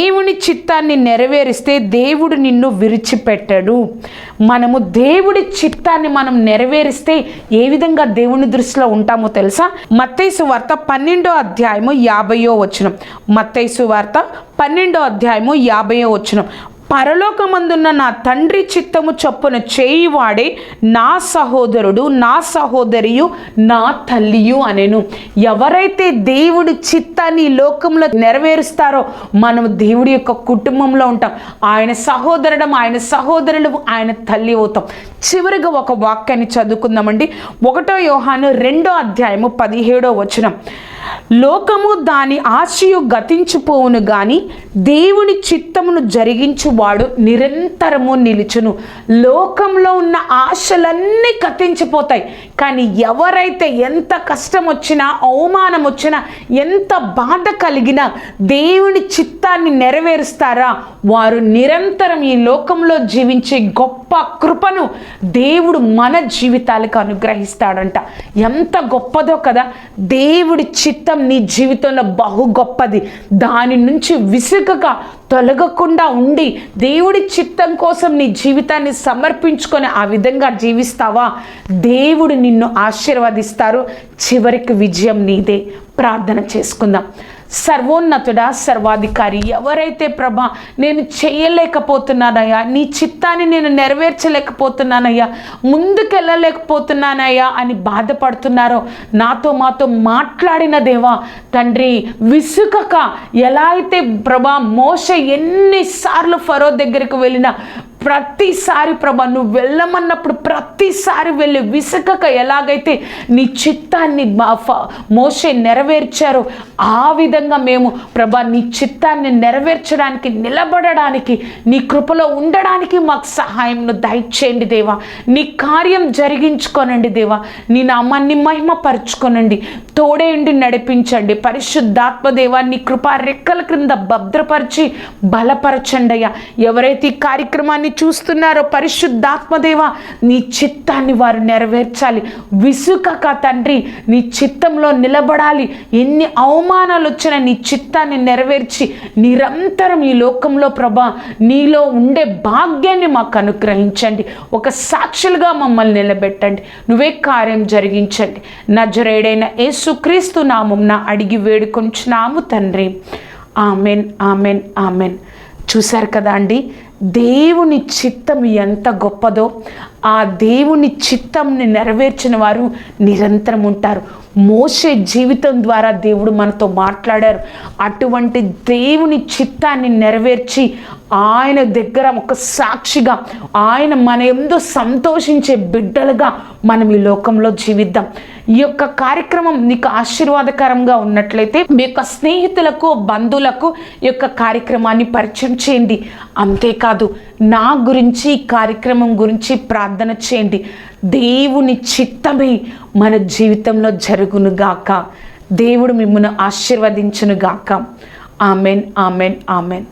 దేవుని చిత్తాన్ని నెరవేరిస్తే దేవుడు నిన్ను విరిచిపెట్టడు. మనము దేవుడి చిత్తాన్ని మనం నెరవేరిస్తే ఏ విధంగా దేవుని దృష్టిలో ఉంటామో తెలుసా? మత్తైసు వార్త పన్నెండో అధ్యాయము యాభయో వచనం. మత్తైసు వార్త పన్నెండో అధ్యాయము యాభయో వచనం. పరలోకమందున్న నా తండ్రి చిత్తము చొప్పున చేయివాడే నా సహోదరుడు నా సహోదరియు నా తల్లియు అనేను. ఎవరైతే దేవుడి చిత్తాన్ని లోకంలో నెరవేరుస్తారో మనం దేవుడి యొక్క కుటుంబంలో ఉంటాం. ఆయన సహోదరుడు ఆయన సహోదరులు ఆయన తల్లి అవుతాం. చివరిగా ఒక వాక్యాన్ని చదువుకుందామండి. ఒకటో యోహాను రెండో అధ్యాయము పదిహేడో వచనం. లోకము దాని ఆశయు గతించిపోవును గాని దేవుని చిత్తమును జరిగించు వాడు నిరంతరము నిలుచును. లోకంలో ఉన్న ఆశలన్నీ కత్తించిపోతాయి. కానీ ఎవరైతే ఎంత కష్టం వచ్చినా అవమానం వచ్చినా ఎంత బాధ కలిగినా దేవుని చిత్తాన్ని నెరవేరుస్తారా? వారు నిరంతరం ఈ లోకంలో జీవించే గొప్ప కృపను దేవుడు మన జీవితాలకు అనుగ్రహిస్తాడంట. ఎంత గొప్పదో కదా దేవుడి చిత్తం నీ జీవితంలో బహు గొప్పది. దాని నుంచి విసుగగా తొలగకుండా ఉండి దేవుడి చిత్తం కోసం నీ జీవితాన్ని సమర్పించుకొని ఆ విధంగా జీవిస్తావా? దేవుడు నిన్ను ఆశీర్వదిస్తారు. చివరికి విజయం నీదే. ప్రార్థన చేసుకుందాం. సర్వోన్నతుడా సర్వాధికారి ఎవరైతే ప్రభా నేను చేయలేకపోతున్నానయ్యా నీ చిత్తాన్ని నేను నెరవేర్చలేకపోతున్నానయ్యా ముందుకెళ్ళలేకపోతున్నానయ్యా అని బాధపడుతున్నారో నాతో మాతో మాట్లాడిన దేవా తండ్రి విసుకక ఎలా అయితే ప్రభా మోస ఎన్నిసార్లు ఫరో దగ్గరికి వెళ్ళినా ప్రతిసారి ప్రభా నువ్వు వెళ్ళమన్నప్పుడు ప్రతిసారి వెళ్ళి విసుకక ఎలాగైతే నీ చిత్తాన్ని మోసే నెరవేర్చారో ఆ విధంగా మేము ప్రభా నీ చిత్తాన్ని నెరవేర్చడానికి నిలబడడానికి నీ కృపలో ఉండడానికి మాకు సహాయంను దయచేయండి దేవా. నీ కార్యం జరిగించుకోనండి దేవా. నీ నామాన్ని మహిమపరచుకోనండి. తోడేండి నడిపించండి. పరిశుద్ధాత్మ దేవా నీ కృపా రెక్కల క్రింద భద్రపరిచి బలపరచండి అయ్యా. ఎవరైతే ఈ కార్యక్రమాన్ని చూస్తున్నారో పరిశుద్ధాత్మదేవ నీ చిత్తాన్ని వారు నెరవేర్చాలి. విసుకక తండ్రి నీ చిత్తంలో నిలబడాలి. ఎన్ని అవమానాలు వచ్చినా నీ చిత్తాన్ని నెరవేర్చి నిరంతరం ఈ లోకంలో ప్రభా నీలో ఉండే భాగ్యాన్ని మాకు అనుగ్రహించండి. ఒక సాక్షులుగా మమ్మల్ని నిలబెట్టండి. నువ్వే కార్యం జరిగించండి. నజరేడైన యేసుక్రీస్తు నామంన అడిగి వేడుకొంచున్నాము తండ్రి. Amen amen amen. చూశారు కదా అండి? దేవుని చిత్తం ఎంత గొప్పదో ఆ దేవుని చిత్తంని నెరవేర్చిన వారు నిరంతరం ఉంటారు. మోసే జీవితం ద్వారా దేవుడు మనతో మాట్లాడారు. అటువంటి దేవుని చిత్తాన్ని నెరవేర్చి ఆయన దగ్గర ఒక సాక్షిగా ఆయన మన ఎందు సంతోషించే బిడ్డలుగా మనం ఈ లోకంలో జీవిద్దాం. ఈ యొక్క కార్యక్రమం నీకు ఆశీర్వాదకరంగా ఉన్నట్లయితే మీ యొక్క స్నేహితులకు బంధువులకు ఈ యొక్క కార్యక్రమాన్ని పరిచయం చేయండి. అంతేకాదు నా గురించి ఈ కార్యక్రమం గురించి ప్రార్థన చేయండి. దేవుని చిత్తమే మన జీవితంలో జరుగునుగాక. దేవుడు మిమ్మల్ని ఆశీర్వదించునుగాక. Amen amen amen.